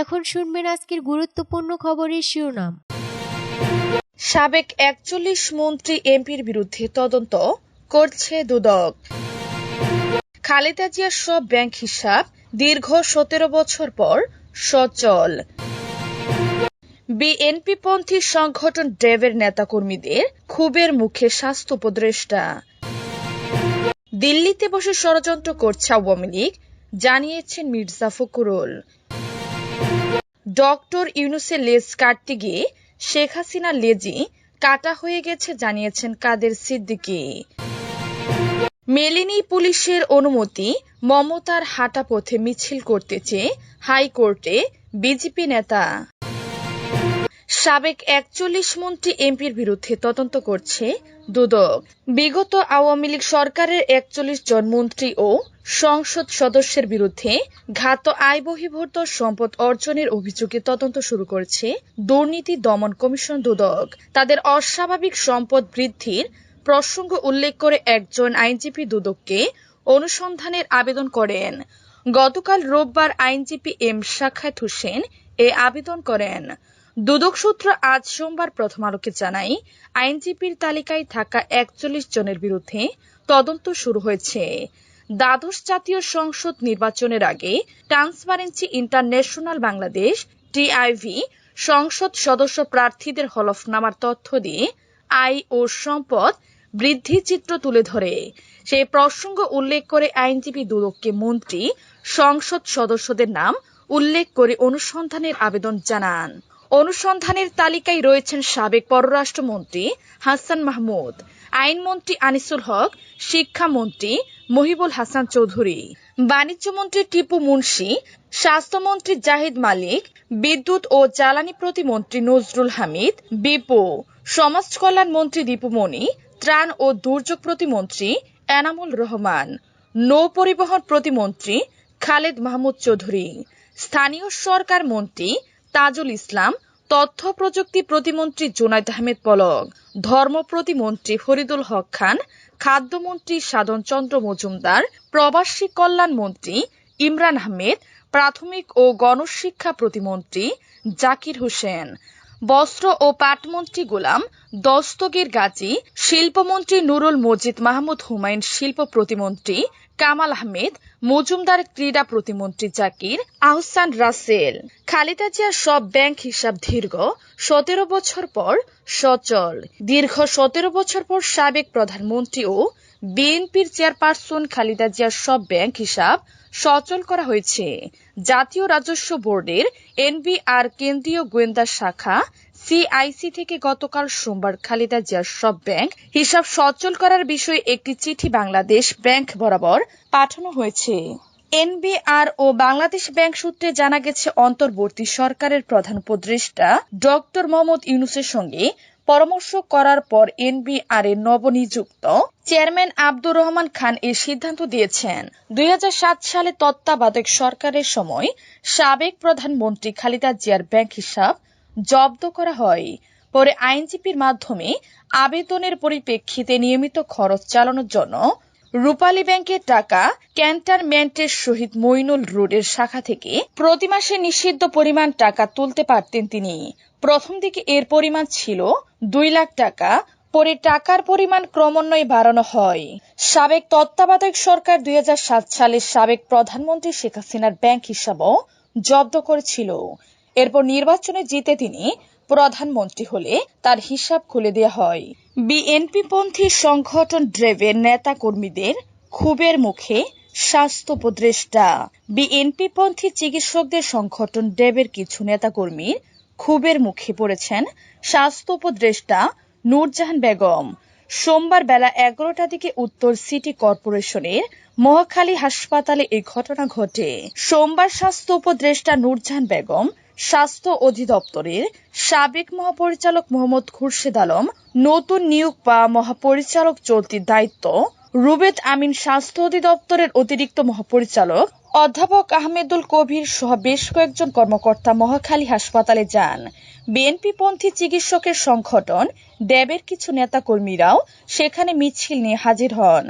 এখন শুনবেন আজকের গুরুত্বপূর্ণ খবরের শিরোনাম। সাবেক একচল্লিশ মন্ত্রী এমপির বিরুদ্ধে তদন্ত করছে দুদক। খালেদা জিয়ার সব ব্যাংক হিসাব দীর্ঘ সতেরো বছর পর সচল। বিএনপি পন্থী সংগঠন ড্রেভের নেতাকর্মীদের ক্ষোভের মুখে স্বাস্থ্য উপদেষ্টা। দিল্লিতে বসে ষড়যন্ত্র করছে আওয়ামী লীগ, জানিয়েছেন মির্জা ফখরুল। ডক্টর ইউনুসের লেজ কাটতে গিয়ে শেখ হাসিনার লেজি কাটা হয়ে গেছে জানিয়েছেন কাদের সিদ্দিকি। মেলেনি পুলিশের অনুমতি মমতার হাঁটা পথে মিছিল করতে চেয়ে হাইকোর্টে বিজেপি নেতা সাবেক একচল্লিশ মন্ত্রী এমপির বিরুদ্ধে তদন্ত করছে দুদক। বিগত আওয়ামী লীগ সরকারের একচল্লিশ জন মন্ত্রী ও সংসদ সদস্যের বিরুদ্ধে ঘাত আয় বহির্ভূত সম্পদ অর্জনের অভিযোগে তদন্ত শুরু করেছে দুর্নীতি দমন কমিশন দুদক। তাদের অস্বাভাবিক সম্পদ বৃদ্ধির প্রসঙ্গ উল্লেখ করে একজন আইনজীবী দুদককে অনুসন্ধানের আবেদন করেন। গতকাল রোববার আইনজীবী এম সাখাত হোসেন এ আবেদন করেন। দুদক সূত্র আজ সোমবার প্রথম আলোকে জানায়, আইনজীবীর তালিকায় থাকা একচল্লিশ জনের বিরুদ্ধে তদন্ত শুরু হয়েছে। দ্বাদশ জাতীয় সংসদ নির্বাচনের আগে ট্রান্সপারেন্সি ইন্টারন্যাশনাল বাংলাদেশ টিআইভি সংসদ সদস্য প্রার্থীদের হলফনামার তথ্য দিয়ে আয় ও সম্পদ বৃদ্ধি চিত্র তুলে ধরে। সেই প্রসঙ্গ উল্লেখ করে আইনজীবী দুদককে মন্ত্রী, সংসদ সদস্যদের নাম উল্লেখ করে অনুসন্ধানের আবেদন জানান। অনুসন্ধানের তালিকায় রয়েছেন সাবেক পররাষ্ট্রমন্ত্রী হাসান মাহমুদ, আইনমন্ত্রী আনিসুল হক, শিক্ষামন্ত্রী মহিবুল হাসান চৌধুরী, বাণিজ্যমন্ত্রী টিপু মুন্সি, স্বাস্থ্যমন্ত্রী জাহিদ মালিক, বিদ্যুৎ ও জ্বালানি প্রতিমন্ত্রী নজরুল হামিদ, বিপু সমাজ কল্যাণ মন্ত্রী দীপুমণি ত্রাণ ও দুর্যোগ প্রতিমন্ত্রী এনামুল রহমান, নৌ পরিবহন প্রতিমন্ত্রী খালেদ মাহমুদ চৌধুরী, স্থানীয় সরকার মন্ত্রী তাজুল ইসলাম তথ্য প্রযুক্তি প্রতিমন্ত্রী জুনাইদ আহমেদ পলক, ধর্ম প্রতিমন্ত্রী ফরিদুল হক খান, খাদ্যমন্ত্রী সাধন চন্দ্র মজুমদার, প্রবাসী কল্যাণ মন্ত্রী ইমরান আহমেদ, প্রাথমিক ও গণশিক্ষা প্রতিমন্ত্রী জাকির হোসেন। বস্ত্র ও পাটমন্ত্রী গোলাম, দস্তগীর গাজী, শিল্পমন্ত্রী নুরুল মজিদ মাহমুদ, হুমায়ুন শিল্প প্রতিমন্ত্রী কামাল আহমেদ, মজুমদার ক্রীড়া প্রতিমন্ত্রী জাকির, আহসান রাসেল। খালেদা জিয়ার সব ব্যাংক হিসাব দীর্ঘ, সতেরো বছর পর সচল। দীর্ঘ সতেরো বছর পর সাবেক প্রধানমন্ত্রী ও বিএনপির চেয়ারপারসন খালেদা জিয়ার সব ব্যাংক হিসাব সচল করা হয়েছে। জাতীয় রাজস্ব বোর্ডের এনবিআর কেন্দ্রীয় গোয়েন্দা শাখা সিআইসি থেকে গতকাল সোমবার খালেদা জিয়ার সব ব্যাংক হিসাব সচল করার বিষয়ে একটি চিঠি বাংলাদেশ ব্যাংক বরাবর পাঠানো হয়েছে। এনবিআর ও বাংলাদেশ ব্যাংক সূত্রে জানা গেছে, অন্তর্বর্তী সরকারের প্রধান উপদেষ্টা ডক্টর মোহাম্মদ ইউনুসের সঙ্গে পরামর্শ করার পর এনবিআর এর নবনিযুক্ত চেয়ারম্যান আব্দুর রহমান খান এই সিদ্ধান্ত দিয়েছেন। দুই হাজার সাত সালে তত্ত্বাবধায়ক সরকারের সময় সাবেক প্রধানমন্ত্রী খালেদা জিয়ার ব্যাংক হিসাব জব্দ করা হয়। পরে আইনজীবীর মাধ্যমে আবেদনের পরিপ্রেক্ষিতে নিয়মিত খরচ চালানোর জন্য রূপালী ব্যাংকের টাকা ক্যান্টারমেন্টের শহীদ মইনুল রোডের শাখা থেকে প্রতি মাসে নিষিদ্ধ পরিমাণ টাকা তুলতে পারতেন তিনি। প্রথম দিকে এর পরিমাণ ছিল দুই লাখ টাকা, পরে টাকার পরিমাণ ক্রমান্বয়ে বাড়ানো হয়। সাবেক তত্ত্বাবধায়ক সরকার দুই হাজার সাত সালে সাবেক প্রধানমন্ত্রী শেখ হাসিনার ব্যাংক হিসাবও জব্দ করেছিল। এরপর নির্বাচনে জিতে তিনি প্রধানমন্ত্রী হলে তার হিসাব খুলে দেওয়া হয়। বিএনপি পন্থী সংগঠন ড্রেভের নেতা কর্মীদের ক্ষোভের মুখে স্বাস্থ্য উপদেষ্টা। বিএনপি পন্থী চিকিৎসকদের সংগঠন ড্রেভের কিছু নেতাকর্মীর ক্ষোভের মুখে পড়েছেন স্বাস্থ্য উপদেষ্টা নূরজাহান বেগম। সোমবার বেলা এগারোটা দিকে উত্তর সিটি কর্পোরেশনের মহাখালী হাসপাতালে এই ঘটনা ঘটে। সোমবার স্বাস্থ্য উপদেষ্টা নূরজাহান বেগম, স্বাস্থ্য অধিদপ্তরের সাবেক মহাপরিচালক মোহাম্মদ খুরশেদ আলম, নতুন নিয়োগ বা মহাপরিচালক চলতি দায়িত্ব রুবেদ আমিন স্বাস্থ্য অধিদপ্তরের অতিরিক্ত মহাপরিচালক অধ্যাপক আহমেদুল কবির সহ বেশ কয়েকজন কর্মকর্তা মহাখালী হাসপাতালে যান। বিএনপি পন্থী চিকিৎসকের সংগঠন ড্যাবের কিছু নেতাকর্মীরাও সেখানে মিছিল নিয়ে হাজির হন।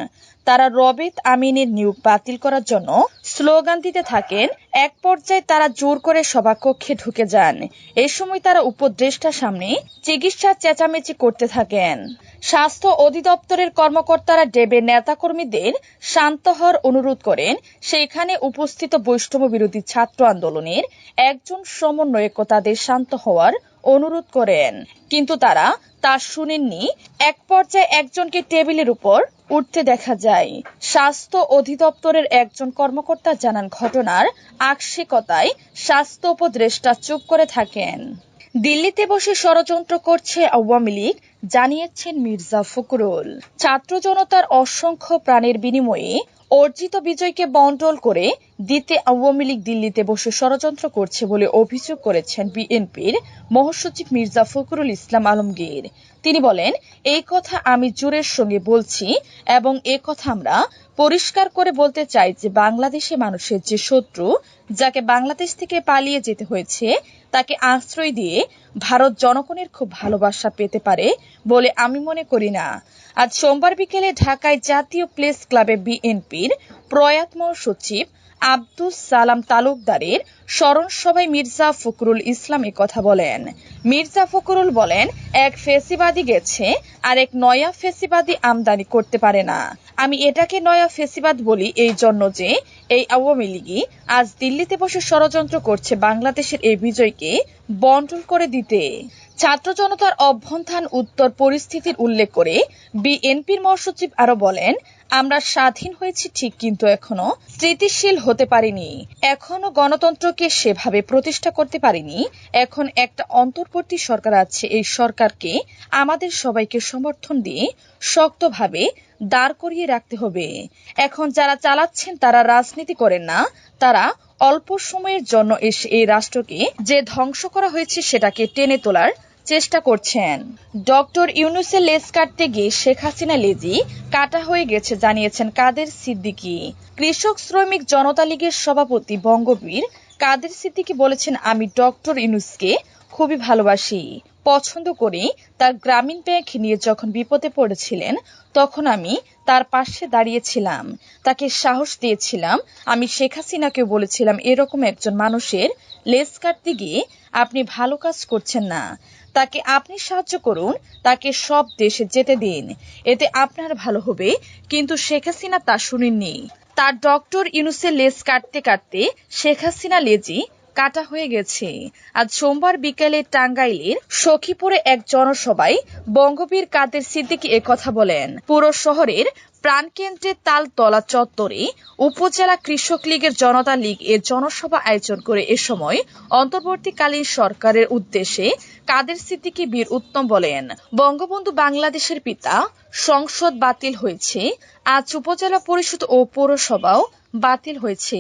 তারা রবেত আমিনের নিয়োগ বাতিল করার জন্য স্লোগান দিতে থাকেন, এক পর্যায়ে তারা জোর করে সভাকক্ষে ঢুকে যান। এ সময় তারা উপদেষ্টার সামনে চিকিৎসা চেঁচামেচি করতে থাকেন। স্বাস্থ্য অধিদপ্তরের কর্মকর্তারা ডেবের নেতাকর্মীদের শান্ত হওয়ার অনুরোধ করেন। সেইখানে উপস্থিত বৈষ্ণব বিরোধী ছাত্র আন্দোলনের একজন সমন্বয়ক তাদের শান্ত হওয়ার অনুরোধ করেন। কিন্তু তারা তা শুনেননি। এক পর্যায়ে একজনকে টেবিলের উপর উঠতে দেখা যায়। স্বাস্থ্য অধিদপ্তরের একজন কর্মকর্তা জানান, ঘটনার আংশিকতায় স্বাস্থ্য উপদেষ্টা চুপ করে থাকেন। দিল্লিতে বসে ষড়যন্ত্র করছে আওয়ামী লীগ জানিয়েছেন মির্জা ফখরুল। ছাত্র জনতার অসংখ্য প্রাণের বিনিময়ে অর্জিত বিজয়কে বন্টল করে দিতে আওয়ামী লীগ দিল্লিতে বসে ষড়যন্ত্র করছে বলে অভিযোগ করেছেন বিএনপির মহাসচিব মির্জা ফখরুল ইসলাম আলমগীর। তিনি বলেন, এই কথা আমি জোরের সঙ্গে বলছি এবং এ কথা আমরা পরিষ্কার করে বলতে চাই যে বাংলাদেশে মানুষের যে শত্রু, যাকে বাংলাদেশ থেকে পালিয়ে যেতে হয়েছে তাকে আশ্রয় দিয়ে ভারত জনগণের খুব ভালোবাসা পেতে পারে বলে আমি মনে করি না। আজ সোমবার বিকেলে ঢাকায় জাতীয় প্রেস ক্লাবে বিএনপির প্রয়াত সচিব আব্দুস সালাম তালুকদারের স্মরণ সভায় মির্জা ফখরুল ইসলাম কথা বলেন। মির্জা ফখরুল বলেন, এক ফেসিবাদী গেছে, আর এক নয়া ফেসিবাদী আমদানি করতে পারে না। আমি এটাকে নয়া ফেসিবাদ বলি এই জন্য যে, এই আওয়ামী লীগই আজ দিল্লিতে বসে ষড়যন্ত্র করছে বাংলাদেশের এই বিজয়কে বন্টন করে দিতে। ছাত্র জনতার অভ্যন্থান উত্তর পরিস্থিতির উল্লেখ করে বিএনপির মহাসচিব আরও বলেন আমরা স্বাধীন হয়েছি ঠিক কিন্তু এখনও স্থিতিশীল হতে পারিনি। এখনও গণতন্ত্রকে সেভাবে প্রতিষ্ঠা করতে পারিনি। এখন একটা অন্তর্বর্তী সরকার আছে, এই সরকারকে আমাদের সবাইকে সমর্থন দিয়ে শক্তভাবে দাঁড় করিয়ে রাখতে হবে। এখন যারা চালাচ্ছেন তারা রাজনীতি করেন না, তারা অল্প সময়ের জন্য এসে, এই রাষ্ট্রকে যে ধ্বংস করা হয়েছে সেটাকে টেনে তোলার চেষ্টা করছেন। ডক্টর ইউনুসের লেজ কাটতে গিয়ে শেখ হাসিনা লেজি কাটা হয়ে গেছে, জানিয়েছেন কাদের সিদ্দিকি। কৃষক শ্রমিক জনতা লীগের সভাপতি বঙ্গবীর কাদের সিদ্দিকী বলেছেন, আমি ডক্টর ইউনুসকে খুবই ভালোবাসি। পছন্দ করি তার গ্রামীণ ব্যাংক নিয়ে যখন বিপদে পড়েছিলেন, তখন আমি তার পাশে দাঁড়িয়েছিলাম। তাকে সাহস দিয়েছিলাম। আমি শেখ হাসিনাকে বলেছিলাম, এরকম একজন মানুষের লেজ কাটতে গিয়ে আপনি ভালো কাজ করছেন না। তাকে আপনি সাহায্য করুন, তাকে সব দেশে যেতে দিন। এতে আপনার ভালো হবে, কিন্তু শেখ হাসিনা তা শুনেননি। তার ডক্টর ইউনুসের লেজ কাটতে কাটতে শেখ হাসিনা লেজি কাটা হয়ে গেছে। আজ সোমবার বিকেলে টাঙ্গাইলের সখীপুরে এক জনসভায় বঙ্গবীর কাদের সিদ্দিকী কথা বলেন। পুরো শহরের প্রাণকেন্দ্রে তালতলা চত্বরে উপজেলা কৃষক লীগের জনতা লীগ এ জনসভা আয়োজন করে এ সময় অন্তর্বর্তীকালীন সরকারের উদ্দেশ্যে কাদের সিদ্দিকি বীর উত্তম বলেন, বঙ্গবন্ধু বাংলাদেশের পিতা সংসদ বাতিল হয়েছে, আজ উপজেলা পরিষদ ও পৌরসভাও বাতিল হয়েছে।